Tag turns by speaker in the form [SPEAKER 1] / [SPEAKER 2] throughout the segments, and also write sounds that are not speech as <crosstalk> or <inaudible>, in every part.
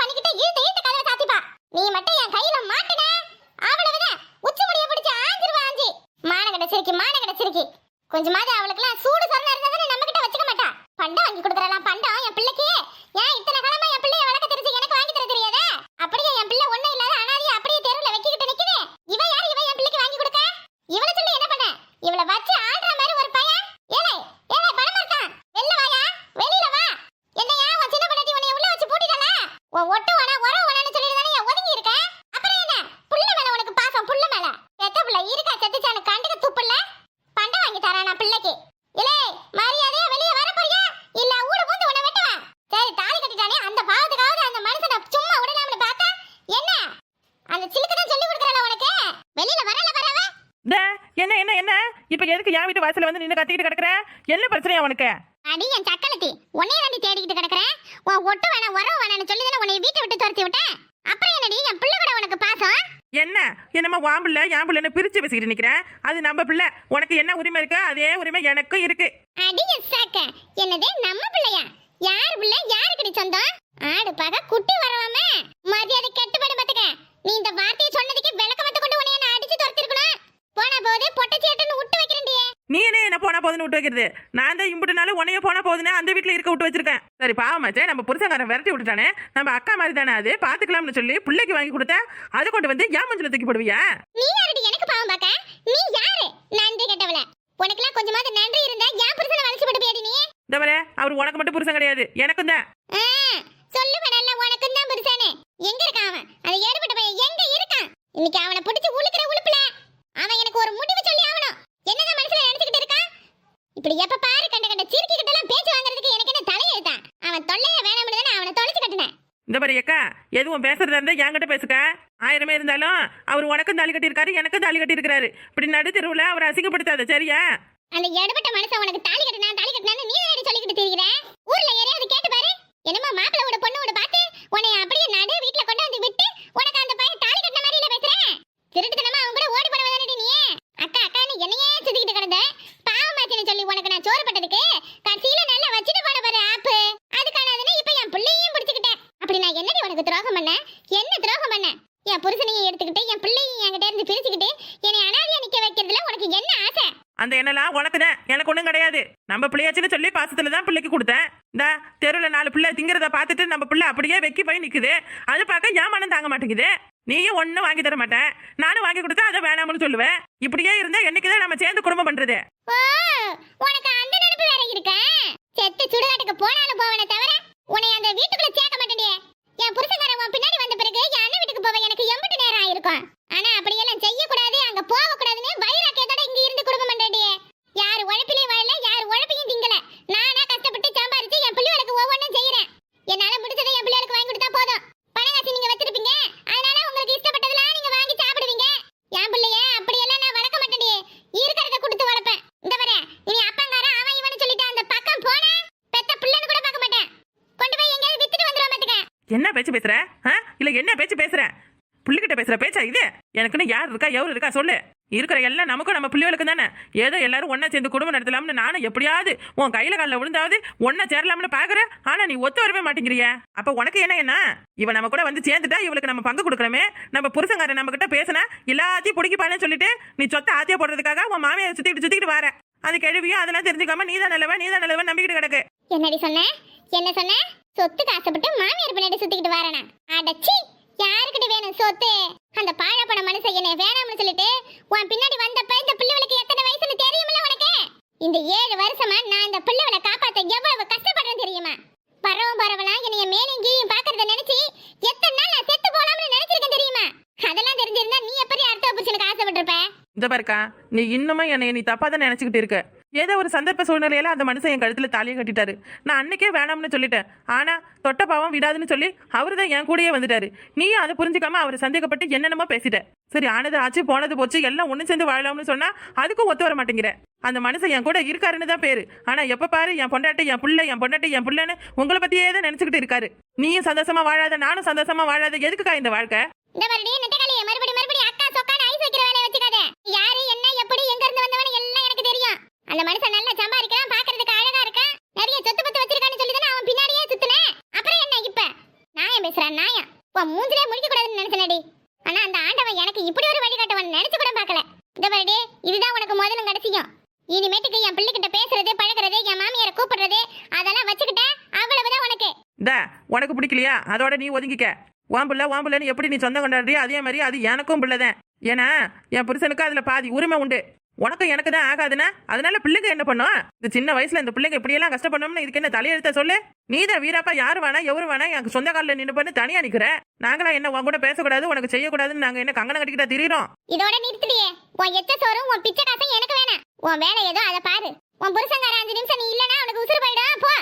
[SPEAKER 1] பண்ணிக்கிட்டு இழுத்து இழுத்து கதவை சாத்திப்பா. நீ மட்டும் என் கையில மாட்டின அவ்வளவுதான் உச்சி முடிய பிடிச்சு ஆஞ்சிருவா ஆஞ்சி மான கிடைச்சிருக்கு மான கிடைச்சிருக்கு கொஞ்சமாவது அவளுக்குலாம் சூடு சொன்ன இருந்தா தானே நம்ம கிட்ட வச்சுக்க மாட்டா பண்டம் வாங்கி கொடுக்குறலாம் பண்டம் என் பிள்ளைக்கு ஏன் இத்தனை காலமா என் பிள்ளைய வளர்க்க தெரிஞ்சு எனக்கு வாங்கி தர தெரியாதா அப்படியே என் பிள்ளை ஒண்ணும் இல்லாத அனாதையா அப்படியே தெருவுல வைக்கிட்டு நிக்குது இவ யார் இவ என் பிள்ளைக்கு வாங்கி கொடுக்க இவளை சொல்லி என்ன பண்ண இவளை வச்சு ஆடுற மாதிரி ஒரு பையன் ஏலே ஏலே பணம் இருக்கான் வெளில வாயா வெளியில வா என்னையா உன் சின்ன பண்ணி உன்னை உள்ள வச்சு பூட்டிட்டால உன் ஒட்டு வேணா உறவு வேணான்னு சொல்லி தானே ஒதுங்கி இருக்க அப்புறம் என்ன புள்ள மேல உனக்கு பாசம் புள்ள மேல செத்த புள்ள இருக்கா செத்துச்சானு கண்டுக்க துப்புல பண்டம் வாங்கி தரானா பிள்ளைக்கு இலே மரியாதையா வெளிய வர போறியா இல்ல ஊடு பூந்து உன்னை வெட்டுவேன் சரி தாலி கட்டிட்டானே அந்த பாவத்துக்காவது அந்த மனுஷனை சும்மா விடலாம்னு பார்த்தா என்ன அந்த சிலுக்கு தான் சொல்லி கொடுக்குறல உனக்கு வெளியில வரல வரவ
[SPEAKER 2] டே, என்ன என்ன என்ன இப்ப எதுக்கு என் வீட்டு வாசல்ல வந்து நின்னு கத்திக்கிட்டு கிடக்குற? என்ன பிரச்சனையா உனக்கு?
[SPEAKER 1] அடி என் சக்கலத்தி. உன்னைய தாண்டி தேடிக்கிட்டு கிடக்குறேன் உன் ஒட்டு வேணாம் உறவு வேணாம்னு சொல்லி தானே உன்னை வீட்டை விட்டு துரத்தி விட்டேன் அப்புறம் என்னடி என் பிள்ளை கூட உனக்கு பாசம்?
[SPEAKER 2] என்ன? என்னம்மா வான் பிள்ளை என் பிள்ளைன்னு பிரிச்சு பேசிக்கிட்டு நிக்கிறேன் அது நம்ம பிள்ளை. உனக்கு என்ன உரிமை இருக்கு? அதே உரிமை எனக்கும் இருக்கு.
[SPEAKER 1] அடி சாக்க. என்னதே நம்ம பிள்ளையா? யார் பிள்ளை? யாருக்கடி சொந்தம்? ஆடு பாக குட்டி வரவாம மரியாதை கெட்டுப்படு பாத்துக்க. நீ இந்த வார்த்தையை சொன்னதுக்கு விளக்கமத்த கொண்டு உன்னை அடிச்சு துரத்திருக்கணும்? போனா போது பொட்டச்சேட்டுன்னு விட்டு வைக்கிறேன்டியே
[SPEAKER 2] நீ என்ன என்ன போனா போதுன்னு விட்டு வைக்கிறது? நான் தான் இம்புட்டுனாலும் உன்னைய போனா போதுன்னு அந்த வீட்டுல இருக்க விட்டு வச்சிருக்கேன். சரி பாவமாச்சே நம்ம புருஷங்காரன் விரட்டி விட்டுட்டானே. நம்ம அக்கா மாதிரி தானே அது? பாத்துக்கலாம்னு சொல்லி பிள்ளைக்கு வாங்கி கொடுத்தா அதை கொண்டு வந்து ஏன் மஞ்சள் தூக்கி போடுவியா?
[SPEAKER 1] நீ யாரடி? எனக்கு பாவம் பாக்க நீ யாரு? நன்றி கெட்டவள. உனக்கெல்லாம் கொஞ்சமாவது நன்றி இருந்தா ஏன் புருஷனை வலிச்சு விட்டு போயிடி நீ?
[SPEAKER 2] இந்த வர அவர் உனக்கு மட்டும் புருஷன் கிடையாது எனக்கும் தான்.
[SPEAKER 1] சொல்லுவேன் நல்ல உனக்கும் தான் புருஷனே. எங்க இருக்கான் அவன்? அந்த ஏடுபட்ட பையன் எங்க இருக்கான்? இன்னைக்கு அவனை பிடிச்சு உழுக்கிற உழுப்புல அவன் எனக்கு ஒரு முடிவு சொல்லி ஆகணும். என்னதான் மனசுல நினைச்சுக்கிட்டு இருக்கான் இப்படி எப்ப பாரு கண்ட கண்ட சிறுக்கி கிட்ட எல்லாம் பேச்சு வாங்குறதுக்கு எனக்கு என்ன தலையெழுத்தான் அவன் தொல்லைய வேணாம்னு தானே அவனை தொலைச்சு கட்டினேன்.
[SPEAKER 2] இந்த மாதிரி அக்கா எதுவும் பேசுறதா இருந்தா என்கிட்ட பேசுக்க. ஆயிரமே இருந்தாலும் அவர் உனக்கும் தாலி கட்டியிருக்காரு எனக்கும் தாலி கட்டியிருக்காரு இப்படி நடு தெருவுல அவர் அசிங்கப்படுத்தாத சரியா?
[SPEAKER 1] அந்த எடுபட்ட மனுஷன் உனக்கு தாலி கட்டினா தாலி கட்டினான்னு நீ தானே சொல்லிக்கிட்டு திரிகிற ஊர்ல யாரையாவது கேட்டு பாரு. என்னமோ மாப்பிள்ளை விட பொண்ணு விட பார்த்து உன்னை அப்படியே நடு வீட்டுல கொண்டு வந்து விட்டு உனக்கு அந்த பையன் தாலி கட்டின மாதிரி இல்ல பேசுறேன் திருட்டுத்தனமா அவங்க கூட ஓடி போன வந்தானடி நீ? அக்கா அக்கான்னு என்னையே சுத்திக்கிட்டு கிடந்த. பாவமாச்சின்னு சொல்லி உனக்கு நான் சோறு பட்டதுக்கு. கடைசியில நல்லா வச்சுட்டு போன பாரு ஆப்பு. அதுக்கானதுன்னு இப்ப என் பிள்ளையும் பிடிச்சுக்கிட்டேன். அப்படி நான் என்னடி உனக்கு துரோகம் பண்ண? என்ன துரோகம் பண்ண? என் புருஷனையும் எடுத்துக்கிட்டு என் பிள்ளையும் என்கிட்ட இருந்து பிரிச்சுக்கிட்டு என்னை அனாதையா நிக்க வைக்கிறதுல உனக்கு என்ன ஆசை?
[SPEAKER 2] அந்த எண்ணெல்லாம் உனக்கு தான் எனக்கு ஒன்றும் கிடையாது. நம்ம பிள்ளையாச்சுன்னு சொல்லி பாசத்துல தான் பிள்ளைக்கு கொடுத்தேன். இந்த தெருவில் நாலு பிள்ளை திங்கிறத பார்த்துட்டு நம்ம பிள்ளை அப்படியே வெக்கி போய் நிற்குது அது பார்க்க ஏன் மனம் தாங்க மாட்டேங்குது. நீயும் ஒன்றும் வாங்கி தர மாட்டேன் நானும் வாங்கி கொடுத்தா அதை வேணாம்னு சொல்லுவேன். இப்படியே இருந்தா என்னைக்குதான் நம்ம சேர்ந்து குடும்பம் பண்றது?
[SPEAKER 1] உனக்கு அந்த நினைப்பு வேற இருக்கா. செத்து சுடுகாட்டுக்கு போனாலும் போவனே தவிர உன்னை அந்த வீட்டுக்குள்ள சேர்க்க மாட்டேனே என் புருஷக்காரன் உன் பின்னாடி வந்த பிறகு என் அண்ணன் வீட்டுக்கு போவ எனக்கு எம்பிட்டு நேரம் ஆயிருக்கும். ஆனா அப்படியெல்லாம் செய்யக்கூடாது. அங்க போகக்கூடாதுன்னு வைராக்கியத்தோட இங்க இருந்து குடும்பம் பண்றேடியே யார் உழைப்பிலையும் வாழல யார் உழைப்பையும் திங்கல நானா கஷ்டப்பட்டு சம்பாரிச்சு என் பிள்ளைகளுக்கு ஒவ்வொன்றும் செய்யறேன் என்னால முடிஞ்சதை என் பிள்ளைகளுக்கு வாங்கி கொடுத்தா போதும் பணம் காசு நீங்க வச்சிருப்பீங்க அதனால உங்களுக்கு இஷ்டப்பட்டதெல்லாம் நீங்க வாங்கி சாப்பிடுவீங்க என் பிள்ளைய அப்படியெல்லாம் நான் வளர்க்க மாட்டேனே இருக்கிறத கொடுத்து வளர்ப்பேன் இந்த வர இனி அப்பங்கார அவன் இவனு சொல்லிட்டு அந்த பக்கம் போன பெத்த பிள்ளைன்னு கூட பார்க்க மாட்டேன் கொண்டு போய் எங்கேயாவது வித்துட்டு வந்துருவா பாத்துக்க
[SPEAKER 2] என்ன பேச்சு பேசுற? ஆ? இல்ல என்ன பேச்சு பேசுற? புள்ளிக்கிட்ட பேசுற பேச்சா இது? எனக்குன்னு யார் இருக்கா எவ்வளவு இருக்கா சொல்லு. இருக்கிற எல்லாம் நமக்கும் நம்ம பிள்ளைகளுக்கு தானே. ஏதோ எல்லாரும் ஒன்னா சேர்ந்து குடும்பம் நடத்தலாம்னு நானும் எப்படியாவது உன் கையில காலில் விழுந்தாவது ஒன்னா சேரலாம்னு பாக்குற ஆனா நீ ஒத்து வரவே மாட்டேங்கிறிய. அப்ப உனக்கு என்ன என்ன? இவன் நம்ம கூட வந்து சேர்ந்துட்டா இவளுக்கு நம்ம பங்கு கொடுக்கறமே நம்ம புருஷங்காரன் நம்ம கிட்ட பேசினா எல்லாத்தையும் பிடிக்கிப்பானு சொல்லிட்டு நீ சொத்தை ஆத்தியா போடுறதுக்காக உன் மாமியை சுத்திட்டு சுத்திட்டு வர. அது கேள்வியும் அதெல்லாம் தெரிஞ்சுக்காம நீ தான் நல்லவன் நீ தான் நல்லவன் நம்பிக்கிட்டு கிடக்கு.
[SPEAKER 1] என்னடி சொன்ன? என்ன சொன்ன? சொத்து காசப்பட்டு மாமியார் பின்னாடி சுத்திக்கிட்டு வரேனா? அடச்சி யாருக்கிட்ட வேணும் சொத்து? அந்த பாழப்பட மனுஷன் என்னை வேணாம்னு சொல்லிட்டு உன் பின்னாடி வந்தப்ப இந்த பிள்ளைகளுக்கு எத்தனை வயசுன்னு தெரியுமில்ல உனக்கு? இந்த ஏழு வருஷமா நான் இந்த பிள்ளைகளை காப்பாத்த எவ்வளவு கஷ்டப்பட்டு தெரியுமா பரவும் பரவலாம் என்னைய மேலும் கீழும் பாக்குறத நினைச்சு எத்தனை நாள் நான் செத்து போலாம்னு நினைச்சிருக்கேன் தெரியுமா அதெல்லாம் தெரிஞ்சிருந்தா நீ எப்படி அடுத்த புருஷனுக்கு ஆசைப்பட்டிருப்ப
[SPEAKER 2] இந்த பாருக்கா நீ இன்னுமே என்னை நீ தப்பாக தான் நினச்சிக்கிட்டு இருக்க. ஏதோ ஒரு சந்தர்ப்ப சூழ்நிலையில அந்த மனுஷன் என் கழுத்தில் தாலியை கட்டிட்டாரு. நான் அன்னைக்கே வேணாம்னு சொல்லிட்டேன். ஆனால் தொட்ட பாவம் விடாதுன்னு சொல்லி அவரு தான் என் கூடயே வந்துட்டாரு. நீயும் அதை புரிஞ்சுக்காம அவரை சந்தேகப்பட்டு என்னென்னமோ பேசிட்ட. சரி ஆனது ஆச்சு போனது போச்சு எல்லாம் ஒன்று சேர்ந்து வாழலாம்னு சொன்னா அதுக்கும் ஒத்து வர மாட்டேங்கிற. அந்த மனுஷன் என் கூட இருக்காருன்னு தான் பேரு. ஆனா எப்ப பாரு என் பொண்டாட்டி என் புள்ள என் பொண்டாட்டி என் புள்ளன்னு உங்களை பத்தியே தான் நினைச்சுக்கிட்டு இருக்காரு. நீயும் சந்தோஷமா வாழாத நானும் சந்தோஷமா வாழாத எதுக்குக்கா இந்த வாழ்க்கை
[SPEAKER 1] இந்த மறுபடியும் நெட்டக்காளியே மறுபடி மறுபடி அக்கா சொக்கான ஐஸ் வைக்கிற வேலையை வச்சுக்காத யாரு என்ன எப்படி எங்க இருந்து வந்தவனு எல்லாம் எனக்கு தெரியும் அந்த மனுஷன் நல்லா சம்பாதிக்கிறான் பாக்குறதுக்கு அழகா இருக்கான் நிறைய சொத்து பத்து வச்சிருக்கான்னு சொல்லி தானே அவன் பின்னாடியே சுத்துனேன் அப்புறம் என்ன இப்ப நாயம் பேசுறான் நாயம் உன் மூஞ்சிலே முடிக்க கூடாதுன்னு நினைச்சனடி ஆனா அந்த ஆண்டவன் எனக்கு இப்படி ஒரு வழிகாட்டவன் நினைச்சு கூட பார்க்கல இந்த மறுபடி இதுதான் உனக்கு முதலும் கிடைச்சியும் இனிமேட்டுக்கு என் பிள்ளைகிட்ட பேசுறது பழகுறது என் மாமியாரை கூப்பிடுறது அதெல்லாம் வச்சுக்கிட்ட அவ்வளவுதான் உனக்கு.
[SPEAKER 2] இந்த உனக்கு பிடிக்கலையா? அதோட நீ ஒதுங்கிக்க. உன் பிள்ளை உன் பிள்ளைன்னு எப்படி நீ சொந்தம் கொண்டாடுறியோ அதே மாதிரி அது எனக்கும் பிள்ளைதான். ஏன்னா என் புருஷனுக்கு அதில் பாதி உரிமை உண்டு. உனக்கும் எனக்கு தான் ஆகாதுன்னா அதனால பிள்ளைங்க என்ன பண்ணும்? இந்த சின்ன வயசுல இந்த பிள்ளைங்க இப்படியெல்லாம் கஷ்டப்படணும்னு இதுக்கு என்ன தலையெழுத்த சொல்லு? நீ தான் வீராப்பா யாரு வேணா எவரு வேணா எனக்கு சொந்த காலில் நின்று பண்ணி தனியா நிக்கிற. நாங்களா என்ன உன் கூட பேசக்கூடாது உனக்கு செய்யக்கூடாதுன்னு நாங்க என்ன கங்கணம் கட்டிக்கிட்டா திரியிறோம்?
[SPEAKER 1] இதோட நிறுத்திடியே உன் எச்ச சோறும் உன் பிச்சை காசும் எனக்கு வேணாம். உன் வேலை ஏதோ அதை பாரு. உன் புருஷங்கார அஞ்சு நிமிஷம் நீ இல்லனா உனக்கு உசுறு போயிடும். போ.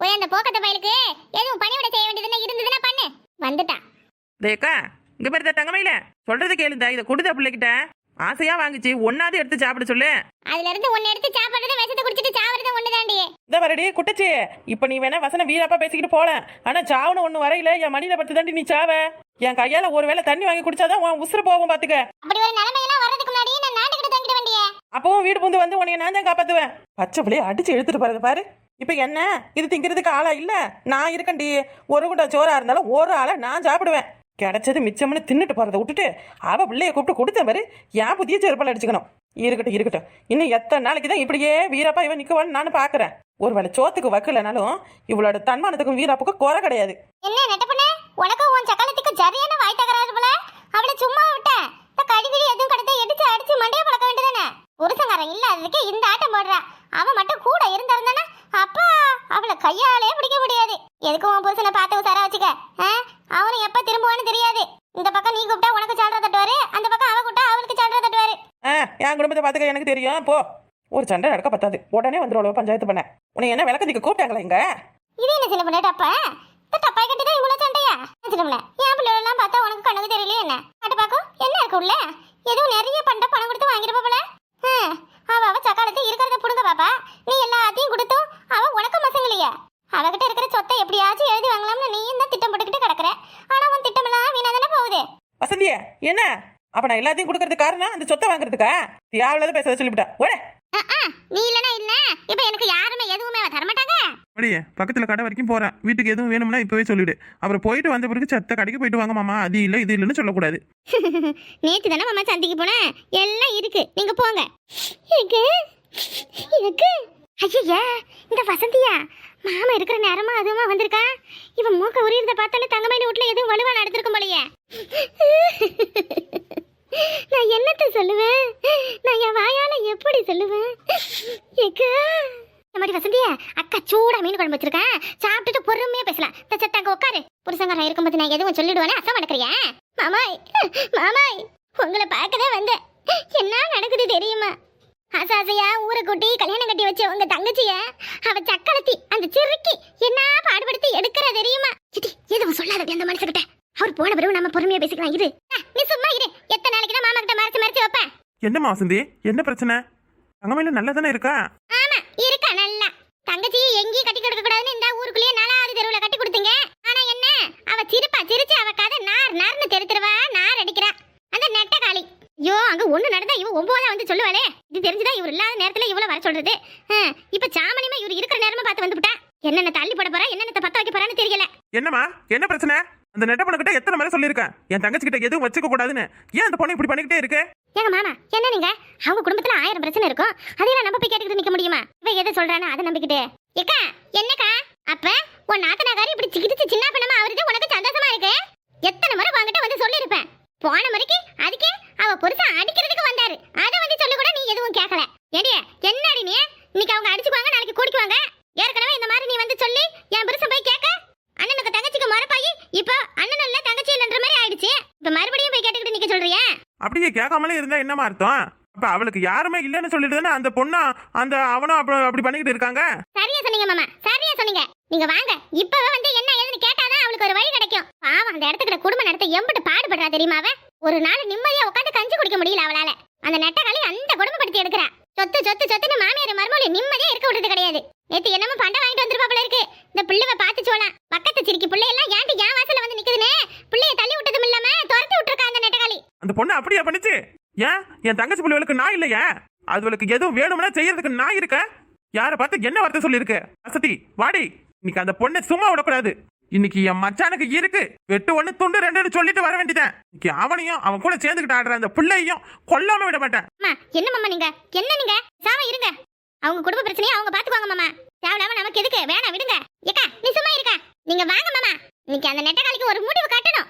[SPEAKER 1] போய் அந்த போக்கத்த பயலுக்கு. எதுவும் பணிவிட செய்ய வேண்டியதுன்னா இருந்ததுன்னா பண்ணு. வந்துட்டான்.
[SPEAKER 2] தேக்கா இங்க பாரு தங்கமையில. சொல்றது கேளுந்தா இதை கொடுத்த பிள்ளைகிட்ட. ஆசையா வாங்குச்சு. ஒன்னாவது எடுத்து சாப்பிட சொல்லு.
[SPEAKER 1] அதுல இருந்து ஒன்னு எடுத்து சாப்பிடுறது விஷத்தை குடிச்சிட்டு சாவறது ஒண்ணுதாண்டி
[SPEAKER 2] இந்த வரடி குட்டச்சி. இப்ப நீ வேணா வசன வீரப்பா பேசிக்கிட்டு போல. ஆனா சாவுன்னு ஒண்ணு வரையில என் மடியில பத்து தாண்டி நீ சாவ. என் கையால ஒரு வேளை தண்ணி வாங்கி குடிச்சாதான் உன் உசுறு போகும் பாத்துக்க.
[SPEAKER 1] அப்படி ஒரு நிலைமையெல்லாம் வர்றதுக்கு முன்னாடி நான் நாட்டுக்கிட்ட தங்கிட வேண்டிய.
[SPEAKER 2] அப்பவும் வீடு புந்து வந்து உன்னைய நான் தான் காப்பாத்துவேன். பச்சை பிள்ளைய அடிச்சு எடுத்துட்டு போறது பாரு. இப்ப என்ன? இது திங்கிறதுக்கு ஆளா இல்ல? நான் இருக்கேன்டி. ஒரு குண்டா சோறா இருந்தாலும் ஒரு ஆளை நான் சாப்பிடுவேன். கிடைச்சது மிச்சம்னு தின்னுட்டு போகிறத விட்டுட்டு அவ பிள்ளைய கூப்பிட்டு கொடுத்த மாதிரி ஏன் புதிய செருப்பால் அடிச்சுக்கணும். இருக்கட்டும் இருக்கட்டும். இன்னும் எத்தனை நாளைக்கு தான் இப்படியே வீரப்பா இவன் நிக்கவான்னு நானும் பார்க்குறேன். ஒருவேளை சோத்துக்கு வைக்கலனாலும் இவளோட தன்மானத்துக்கும் வீராப்புக்கும் குறை கிடையாது.
[SPEAKER 1] என்ன நெட்டப்பண்ணே உனக்கும் உன் சக்கலத்துக்கு சரியான வாய் தகராறு போல? அவளை சும்மா விட்டேன். இந்த கடிகிடி எதுவும் கிடைத்த எடுத்து அடிச்சு மண்டைய பழக்க வேண்டியதானே புருஷங்காரன் இல்லாததுக்கு இந்த ஆட்டம் போடுறா. அவன் மட்டும் கூட இருந்தாருந்தானா? அப்பா அவளை கையாலே பிடிக்க முடியாது. எதுக்கு உன் புருஷனை பார்த்து உசாரா வச்சுக்க ஆ? அவனும் எப்ப திரும்புவான்னு தெரியாது இந்த பக்கம் நீ கூப்பிட்டா உனக்கு சால்ற தட்டுவாரு அந்த பக்கம் அவ கூப்பிட்டா அவளுக்கு சால்ற தட்டுவாரு
[SPEAKER 2] ஆ என் குடும்பத்தை பார்த்துக்க எனக்கு தெரியும். போ. ஒரு சண்டை நடக்க பத்தாது. உடனே வந்துடுவோம் பஞ்சாயத்து பண்ண. உன்னை என்ன விளக்கத்துக்கு கூப்பிட்டாங்களா இங்க?
[SPEAKER 1] இது என்ன சின்ன பண்ண டப்பா? டப்பாய் கட்டி தான் இவ்வளவு சண்டையா? சின்னம்ல என் பிள்ளை எல்லாம் பார்த்தா உனக்கு கண்ணுக்கு தெரியலையே என்ன? அட்டு பாக்கும் என்ன இருக்கு உள்ள? எதுவும் நிறைய பண்ட பணம் கொடுத்து வாங்கிருப்ப போல. அவ அவ சக்காலத்து இருக்கிறத புடுங்க பாப்பா. நீ எல்லாத்தையும் கொடுத்தும் அவ உனக்கு மசங்கலையே. அவகிட்ட இருக்கிற சொத்தை எப்படியாச்சும் எழுதி வாங்கலாம்னு நீயும் தான் திட்டம் போட்டுக்கிட்டு கிடக்குற. ஆனா உன் திட்டமெல்லாம் வீணா தானே போகுது?
[SPEAKER 2] வசந்திய என்ன? அப்ப நான் எல்லாத்தையும் கொடுக்கறதுக்கு காரணம் அந்த சொத்தை வாங்குறதுக்கா? தேவையில்லாத பேச சொல்லிவிட்டா. ஓட!
[SPEAKER 1] நீ இல்லனா இல்ல. இப்ப எனக்கு யாருமே எதுவுமே தரமாட்டாங்க.
[SPEAKER 3] அப்படியே பக்கத்துல கடை வரைக்கும் போறேன் வீட்டுக்கு எதுவும் வேணும்னா இப்பவே சொல்லிடு. அப்புறம் போயிட்டு வந்த பிறகு சத்த கடைக்கு போயிட்டு வாங்க மாமா. அது இல்ல இது இல்லைன்னு சொல்லக்கூடாது. <laughs>
[SPEAKER 1] நேத்து தானே மாமா சந்திக்கு போனேன். எல்லாம் இருக்கு. நீங்க போங்க. இருக்கு. இருக்கு. ஐயா இந்த வசந்தியா? மாமா இருக்கிற நேரமா அதுவுமா வந்திருக்கா? இவன் மூக்க உரியத பார்த்தாலே தங்கமணி வீட்ல எதுவும் வலுவா நடந்திருக்கும் போலயே. நான் என்னத்த சொல்லுவேன்? நான் என் வாயால எப்படி சொல்லுவேன்? ஏக்கா. இந்த மாதிரி வசந்தியா அக்கா சூடா மீன் குழம்பு வச்சிருக்கேன் சாப்பிட்டுட்டு பொறுமையா பேசலாம். தச்சத்தாங்க உட்காரு. புருஷங்காரன் இருக்கும்போது நான் எதுவும் சொல்லிடுவேன்னு அசம் நடக்கிறியா? மாமாய் மாமாய் உங்களை பார்க்கதான் வந்தேன். என்ன நடக்குது தெரியுமா? ஆசாசையா ஊரை கூட்டி கல்யாணம் கட்டி வச்ச உங்க தங்கச்சிய அவ சக்களத்தி அந்த சிறுக்கி என்ன பாடுபடுத்தி எடுக்கிற தெரியுமா? சிட்டி எதுவும் சொல்லாதடி அந்த மனுஷகிட்ட அவர் போன பிறகு நம்ம பொறுமையா பேசிக்கலாம். இரு. நீ சும்மா இரு. எத்தனை நாளைக்கு மாமா கிட்ட மறைச்சு மறைச்சு வைப்பேன்
[SPEAKER 3] என்னம்மா வசந்தி என்ன பிரச்சனை? தங்கமையில நல்லா தானே இருக்கா?
[SPEAKER 1] ஆமா இருக்கா நல்லா. தங்கச்சி எங்கேயும் கட்டி கொடுக்க கூடாதுன்னு இந்த ஊருக்குள்ளேயே நலாது தெருவுல கட்டி கொடுத்தீங்க. ஆனா என்ன? அவ சிரிப்பா சிரிச்சு அவ கதை நார் நார்னு தெரு தெருவா நார் அடிக்கிறா. அந்த நெட்ட காளி ஐயோ அங்க ஒண்ணு நடந்தா இவ ஒன்பதா வந்து சொல்லுவாளே? இது தெரிஞ்சுதான் இவர் இல்லாத நேரத்துல இவ்வளவு வர சொல்றது? இப்ப சாமணியமா இவர் இருக்கிற நேரமா பார்த்து வந்துவிட்டா என்னென்ன தள்ளி போட போறா என்னென்ன பத்த வைக்க போறான்னு தெரியல.
[SPEAKER 3] என்னம்மா? என்ன பிரச்சனை? அந்த நெட்ட பொண்ணுகிட்ட எத்தனை முறை சொல்லியிருக்கேன்? என் தங்கச்சி கிட்ட எதுவும் வச்சுக்க கூடாதுன்னு. ஏன் அந்த பொண்ணு இப்படி பண்ணிக்கிட்டே இருக்கு?
[SPEAKER 1] ஏங்க மாமா என்ன நீங்க? அவங்க குடும்பத்துல ஆயிரம் பிரச்சனை இருக்கும். அதையெல்லாம் நம்ம போய் கேட்டுக்கிட்டு நிக்க முடியுமா? இவ எதை சொல்றானோ அதை நம்பிக்கிட்டு. ஏக்கா என்னக்கா? அப்ப உன் நாத்தனாகாரி இப்படி சிக்கிட்டு சின்ன பண்ணமா அவருக்கு உனக்கு சந்தோஷமா இருக்கு? எத்தனை முறை வாங்கிட்ட வந்து சொல்லியிருப்பேன். போன முறைக்கு அதுக்கே அவ புருஷன் அடிக்கிறதுக்கு வந்தாரு. அதை வந்து சொல்ல கூட நீ எதுவும் கேட்கல ஏடிய என்னடி நீ? இன்னைக்கு அவங்க அடிச்சுக்குவாங்க நாளைக்கு கூடிக்குவாங்க ஏற்கனவே இந்த மாதிரி நீ வந்து சொல்லி என் புருஷன் போய் கேட்க அண்ணனுக்கு தங்கச்சிக்கு மரப்பாயி இப்போ அண்ணன் இல்ல தங்கச்சி இல்லைன்ற மாதிரி ஆயிடுச்சு. இப்ப மறுபடியும் போய் கேட்டுக்கிட்டு நிக்க சொல்றியா
[SPEAKER 3] அப்படியே கேட்காமலே இருந்தா என்னம்மா அர்த்தம்?
[SPEAKER 2] அப்ப அவளுக்கு யாருமே இல்லைன்னு சொல்லிட்டு அந்த பொண்ணா அந்த அவனும் அப்படி பண்ணிக்கிட்டு இருக்காங்க?
[SPEAKER 1] சரியா சொன்னீங்க மாமா சரியா சொன்னீங்க. நீங்க வாங்க. இப்பவே வந்து என்ன ஏதுன்னு கேட்டாதான் அவளுக்கு ஒரு வழி கிடைக்கும். பாவம் அந்த இடத்துக்கு குடும்பம் நடத்த எம்பிட்டு பாடுபடுறா தெரியுமா அவ? ஒரு நாள் நிம்மதியா உட்காந்து கஞ்சி குடிக்க முடியல அவளால. அந்த நெட்டகாலி அந்த குடும்பப்படுத்தி எடுக்கிறா. சொத்து சொத்து சொத்துன்னு மாமியார் மருமொழி நிம்மதியா இருக்க விடுறது கிடையாது. நேத்து என்னமோ பண்டை வாங்கிட்டு வந்திருப்பாப்புல இருக்கு. இந்த பிள்ளைவ பார்த்து சோலாம் பக்கத்து சிரிக்கி பிள்ளை எல்லாம் ஏன்டி ஏன் வாசல்ல வந்து நிக்குதுனே பிள்ளைய தள்ளி விட்டதும் இல்லாம துரத்தி விட்டுருக்கா அந்த நெட்டகாலி
[SPEAKER 2] அந்த பொண்ணு அப்படியா பண்ணுச்சு? ஏன்? என் தங்கச்சி பிள்ளைகளுக்கு நான் இல்லையா? அதுகளுக்கு எதுவும் வேணும்னா செய்யறதுக்கு நான் இருக்க யாரை பார்த்து என்ன வார்த்தை சொல்லியிருக்கு? வசதி வாடி. இன்னைக்கு அந்த பொண்ணை சும்மா விடக்கூடாது. இன்னைக்கு என் மச்சானுக்கு இருக்கு. வெட்டு ஒண்ணு துண்டு ரெண்டுன்னு சொல்லிட்டு வர வேண்டியதான் இன்னைக்கு அவனையும் அவன் கூட சேர்ந்துக்கிட்டு ஆடுற அந்த பிள்ளையும் கொல்லாம விட மாட்டேன்.
[SPEAKER 1] அம்மா என்ன மாமா நீங்க? என்ன நீங்க? சாம இருங்க. அவங்க குடும்ப பிரச்சனையை அவங்க பாத்துக்குவாங்க மாமா. தேவையில்லாம நமக்கு எதுக்கு? வேணாம் விடுங்க. ஏக்கா நீ சும்மா இருக்க. நீங்க வாங்க மாமா. இன்னைக்கு அந்த நெட்டகாலிக்கு ஒரு முடிவு கட்டணும்.